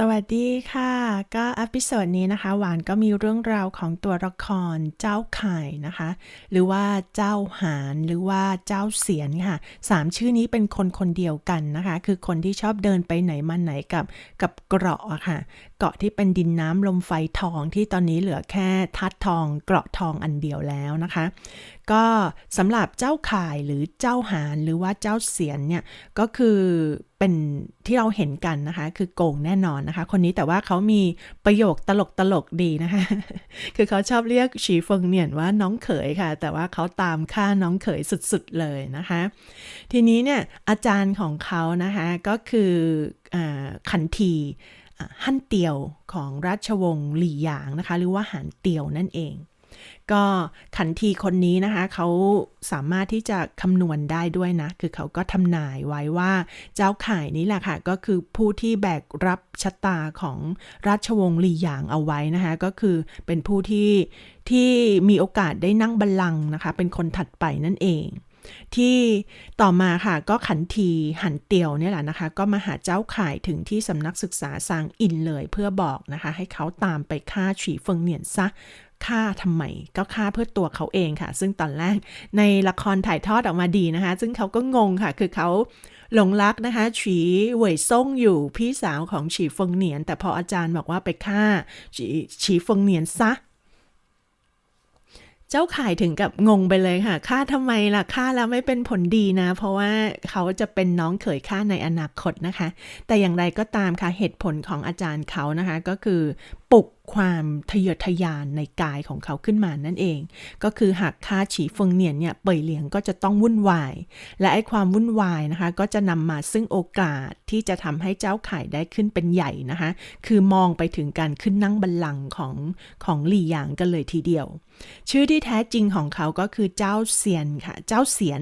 สวัสดีค่ะ ก็อพิโซดนี้นะคะ หวานก็มีเรื่องราวของตัวละครเจ้าไข่นะคะ หรือว่าเจ้าหานหรือว่าเจ้าเสียนค่ะสามชื่อนี้เป็นคนคนเดียวกันนะคะ คือคนที่ชอบเดินไปไหนมาไหนกับกับเกราะอะค่ะ เกาะที่เป็นดินน้ำลมไฟทองที่ตอนนี้เหลือแค่ทัดทองเกราะทองอันเดียวแล้วนะคะ ก็สำหรับเจ้าข่ายหรือเจ้าหานหรือว่าเจ้าเสียนเนี่ยก็คือเป็นที่เราเห็นกันนะคะ คือโกงแน่นอนนะคะ คนนี้แต่ว่าเขามีประโยคตลกตลกดีนะคะ คือเขาชอบเรียกฉีเฟิงเนียนว่าน้องเขยค่ะ แต่ว่าเขาตามฆ่าน้องเขยสุดๆเลยนะคะ ทีนี้เนี่ยอาจารย์ของเขานะคะก็คืออขันที ฮั่นเตียวของราชวงศ์หลี่หยางนะคะ หรือว่าหานเตียวนั่นเอง ก็ขันทีคนนี้นะคะเขาสามารถที่จะคำนวณได้ด้วยนะ คือเขาก็ทำนายไว้ว่าเจ้าข่ายนี้แหละค่ะ ก็คือผู้ที่แบกรับชะตาของราชวงศ์หลี่หยางเอาไว้นะคะ ก็คือเป็นผู้ที่ที่มีโอกาสได้นั่งบัลลังก์นะคะ เป็นคนถัดไปนั่นเอง ที่ต่อมาค่ะก็ขันทีหันเตียวเนี่ยแหละนะคะ ก็มาหาเจ้าข่ายถึงที่สำนักศึกษาซางอินเลยเพื่อบอกนะคะ ให้เขาตามไปฆ่าฉีเฟิงเหนียนซะฆ่าทำไมก็ฆ่าเพื่อตัวเขาเองค่ะ ซึ่งตอนแรกในละครถ่ายทอดออกมาดีนะคะ ซึ่งเขาก็งงค่ะ คือเขาหลงรักนะคะฉีเหวยซ่งอยู่พี่สาวของฉีเฟิงเหนียน แต่พออาจารย์บอกว่าไปฆ่าฉีฉีเฟิงเหนียนซะ เจ้าขายถึงกับงงไปเลยค่ะฆ่าทำไมล่ะฆ่าแล้วไม่เป็นผลดีนะ เพราะว่าเขาจะเป็นน้องเขยฆ่าในอนาคตนะคะ แต่อย่างไรก็ตามค่ะเหตุผลของอาจารย์เขานะคะ ก็คือปลุกความทะเยอทะยานในกายของเขาขึ้นมานั่นเอง ก็คือหากฆ่าฉีเฟิงเนียนเนี่ยเป่ยเหลียงก็จะต้องวุ่นวาย และไอ้ความวุ่นวายนะคะ ก็จะนำมาซึ่งโอกาสที่จะทำให้เจ้าไข่ได้ขึ้นเป็นใหญ่นะคะ คือมองไปถึงการขึ้นนั่งบัลลังก์ของของหลี่หยางกันเลยทีเดียว ชื่อที่แท้จริงของเขาก็คือเจ้าเสียนค่ะ เจ้าเสียน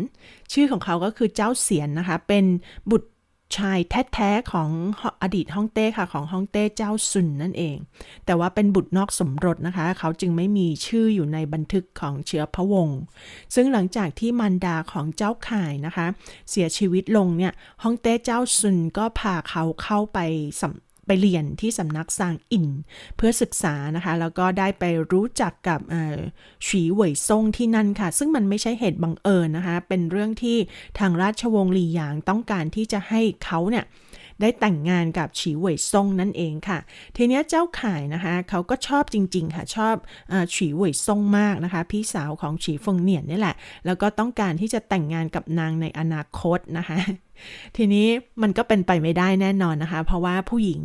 ชื่อของเขาก็คือเจ้าเสียนนะคะ เป็นบุตร ชายแท้ๆของอดีตฮ่องเต้ค่ะของฮ่องเต้เจ้าซุนนั่นเอง แต่ว่าเป็นบุตรนอกสมรสนะคะ เขาจึงไม่มีชื่ออยู่ในบันทึกของเชื้อพระวงศ์ซึ่งหลังจากที่มารดาของเจ้าข่ายนะคะ เสียชีวิตลงเนี่ยฮ่องเต้เจ้าซุนก็พาเขาเข้าไปสำ ไปเรียนที่สำนักซางอิน เพื่อศึกษานะคะ แล้วก็ได้ไปรู้จักกับฉีเหวยซ่งที่นั่นค่ะ ซึ่งมันไม่ใช่เหตุบังเอิญนะคะ เป็นเรื่องที่ทางราชวงศ์หลี่หยางต้องการที่จะให้เขาเนี่ย ได้แต่งงานกับฉีเหวยซ่งนั่นเองค่ะ ทีนี้เจ้าข่ายนะคะเขาก็ชอบจริง ๆ ค่ะ ชอบฉีเหวยซ่งมากนะคะ พี่สาวของฉีฟงเหนียนนี่แหละ แล้วก็ต้องการที่จะแต่งงานกับนางในอนาคตนะคะ ทีนี้มันก็เป็นไปไม่ได้แน่นอนนะคะ เพราะว่าผู้หญิง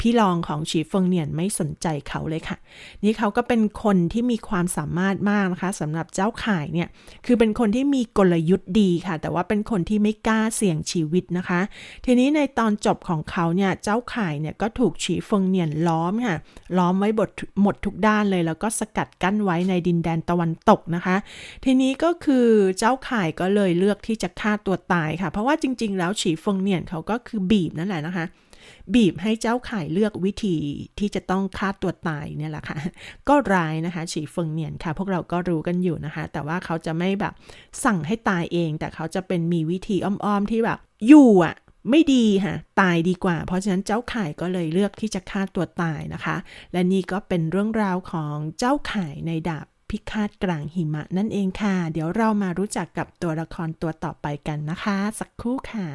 พี่รองของฉีเฟิงเนียนไม่สนใจเขาเลยค่ะ นี่เขาก็เป็นคนที่มีความสามารถมากนะคะสำหรับเจ้าข่ายเนี่ย คือเป็นคนที่มีกลยุทธ์ดีค่ะ แต่ว่าเป็นคนที่ไม่กล้าเสี่ยงชีวิตนะคะ ทีนี้ในตอนจบของเขาเนี่ย เจ้าข่ายเนี่ยก็ถูกฉีเฟิงเนียนล้อมค่ะ ล้อมไว้บดหมดทุกด้านเลย แล้วก็สกัดกั้นไว้ในดินแดนตะวันตกนะคะ ทีนี้ก็คือเจ้าข่ายก็เลยเลือกที่จะฆ่าตัวตายค่ะ เพราะว่าจริง ๆ แล้วฉีเฟิงเนียนเขาก็คือบีบนั่นแหละนะคะ บีบให้เจ้าข่ายเลือกวิธีที่จะต้องฆ่าตัวตายเนี่ยแหละค่ะ ก็ร้ายนะคะฉีเฟิงเนียนค่ะ พวกเราก็รู้กันอยู่นะคะ แต่ว่าเขาจะไม่แบบสั่งให้ตายเอง แต่เขาจะเป็นมีวิธีอ้อมๆที่แบบอยู่อะไม่ดีค่ะตายดีกว่า เพราะฉะนั้นเจ้าข่ายก็เลยเลือกที่จะฆ่าตัวตายนะคะ และนี่ก็เป็นเรื่องราวของเจ้าข่ายในดาบ พิฆาตกลางหิมะนั่นเองค่ะ เดี๋ยวเรามารู้จักกับตัวละครตัวต่อไปกันนะคะ สักครู่ค่ะ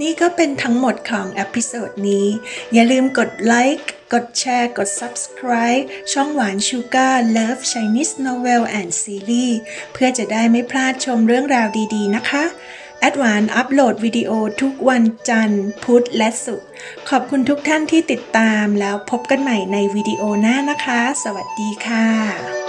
นี่ก็เป็นทั้งหมดของอพิโซดนี้ อย่าลืมกดไลค์กดแชร์กด subscribe ช่องหวานชูการ์ Love Chinese Novel and Series เพื่อจะได้ไม่พลาดชมเรื่องราวดีๆนะคะแอดวานอัปโหลดวิดีโอทุกวันจันทร์ พุธและศุกร์ขอบคุณทุกท่านที่ติดตามแล้วพบกันใหม่ในวิดีโอหน้านะคะ สวัสดีค่ะ